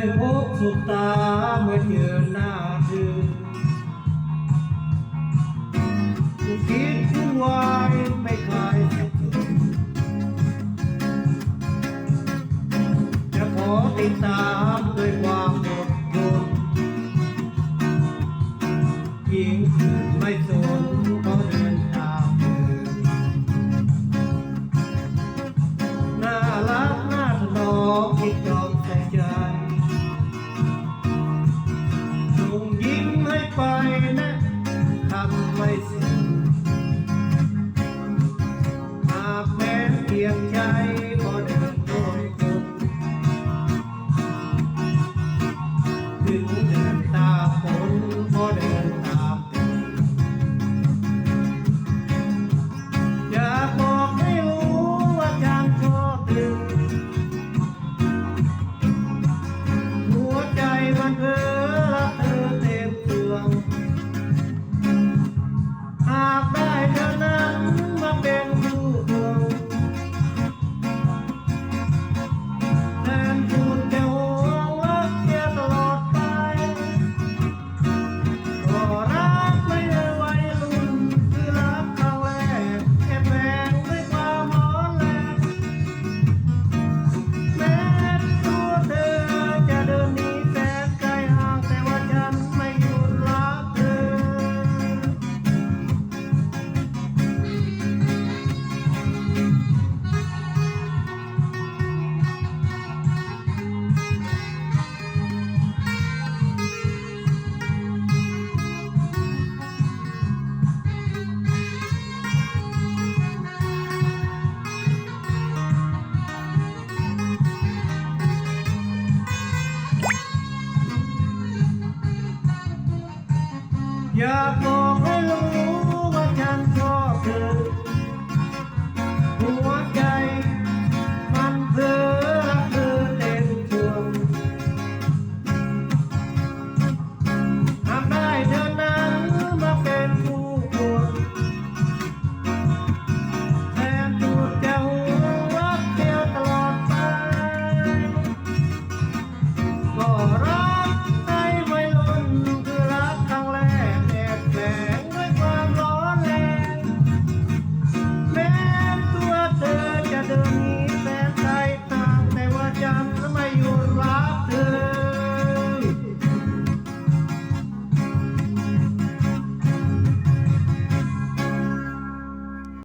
ยพบสุขตาเมื่อเจอหน้าเธอกูคิดวุ่นวายไม่คลายสักทีจะขอติดตามด้วยความอดทนหญิงอื่นไม่สนก็เดินตามเธอน่ารักน่าถนอมคิดยอมใส่ใจ ให้ไปนะทำไม่สิ้นหากแม้เพียงใจก็เดิ Yeah.